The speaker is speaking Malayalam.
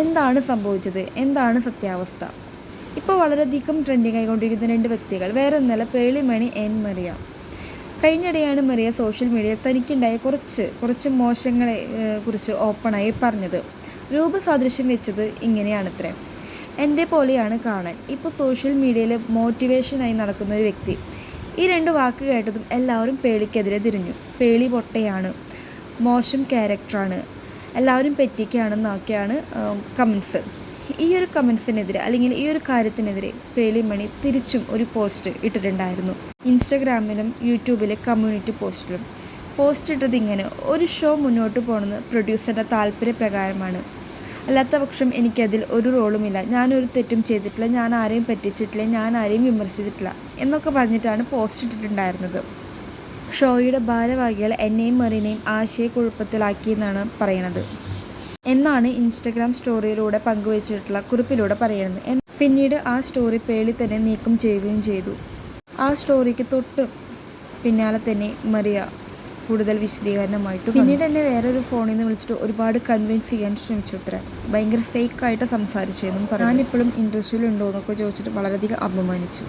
എന്താണ് സംഭവിച്ചത്? എന്താണ് സത്യാവസ്ഥ? ഇപ്പോൾ വളരെയധികം ട്രെൻഡിങ് ആയിക്കൊണ്ടിരിക്കുന്ന രണ്ട് വ്യക്തികൾ. വേറെ ഒന്നല്ല പേളിമണി എൻ മറിയ കഴിഞ്ഞിടെയാണ് മറിയ സോഷ്യൽ മീഡിയയിൽ തനിക്കുണ്ടായ കുറച്ച് കുറച്ച് മോശങ്ങളെ കുറിച്ച് ഓപ്പണായി പറഞ്ഞത്. രൂപസാദൃശ്യം വെച്ചത് ഇങ്ങനെയാണത്രേ. എന്റെ പോലെയാണ് കാണാൻ. ഇപ്പോൾ സോഷ്യൽ മീഡിയയിൽ മോട്ടിവേഷനായി നടക്കുന്ന ഒരു വ്യക്തി. ഈ രണ്ട് വാക്ക് കേട്ടതും എല്ലാവരും പേളിക്കെതിരെ തിരിഞ്ഞു. പേളി പൊട്ടയാണ്. മോശം ക്യാരക്ടറാണ് എല്ലാവരും പറ്റിക്കുകയാണെന്നൊക്കെയാണ് കമൻസ് ഈ ഒരു കമൻസിനെതിരെ അല്ലെങ്കിൽ ഈ ഒരു കാര്യത്തിനെതിരെ പേളിമണി തിരിച്ചും ഒരു പോസ്റ്റ് ഇട്ടിട്ടുണ്ടായിരുന്നു. ഇൻസ്റ്റഗ്രാമിലും യൂട്യൂബിലെ കമ്മ്യൂണിറ്റി പോസ്റ്റിലും. പോസ്റ്റ് ഇട്ടത് ഇങ്ങനെ ഒരു ഷോ മുന്നോട്ട് പോകണമെന്ന് പ്രൊഡ്യൂസറുടെ താല്പര്യപ്രകാരമാണ്. അല്ലാത്ത പക്ഷം എനിക്കതിൽ ഒരു റോളുമില്ല ഞാനൊരു തെറ്റും ചെയ്തിട്ടില്ല. ഞാൻ ആരെയും പറ്റിച്ചിട്ടില്ല. ഞാൻ ആരെയും വിമർശിച്ചിട്ടില്ല. എന്നൊക്കെ പറഞ്ഞിട്ടാണ് പോസ്റ്റ് ഇട്ടിട്ടുണ്ടായിരുന്നത്. ഷോയുടെ ഭാരവാഹികൾ എന്നെയും മെറിനെയും ആശയക്കുഴപ്പത്തിലാക്കിയെന്നാണ് പറയണത്. എന്നാണ് ഇൻസ്റ്റഗ്രാം സ്റ്റോറിയിലൂടെ പങ്കുവച്ചിട്ടുള്ള കുറിപ്പിലൂടെ പറയുന്നത്. പിന്നീട് ആ സ്റ്റോറി പേളി തന്നെ നീക്കം ചെയ്യുകയും ചെയ്തു. ആ സ്റ്റോറിക്ക് തൊട്ട് പിന്നാലെ തന്നെ മറിയ കൂടുതൽ വിശദീകരണമായിട്ട് പിന്നീട് എന്നെ വേറൊരു ഫോണിൽ നിന്ന് വിളിച്ചിട്ട് ഒരുപാട് കൺവിൻസ് ചെയ്യാൻ ശ്രമിച്ചു അത്ര. ഭയങ്കര ഫേക്കായിട്ട് സംസാരിച്ചെന്നും പറഞ്ഞു. ഞാനിപ്പോഴും ഉണ്ടോ എന്നൊക്കെ ചോദിച്ചിട്ട് വളരെയധികം അപമാനിച്ചു.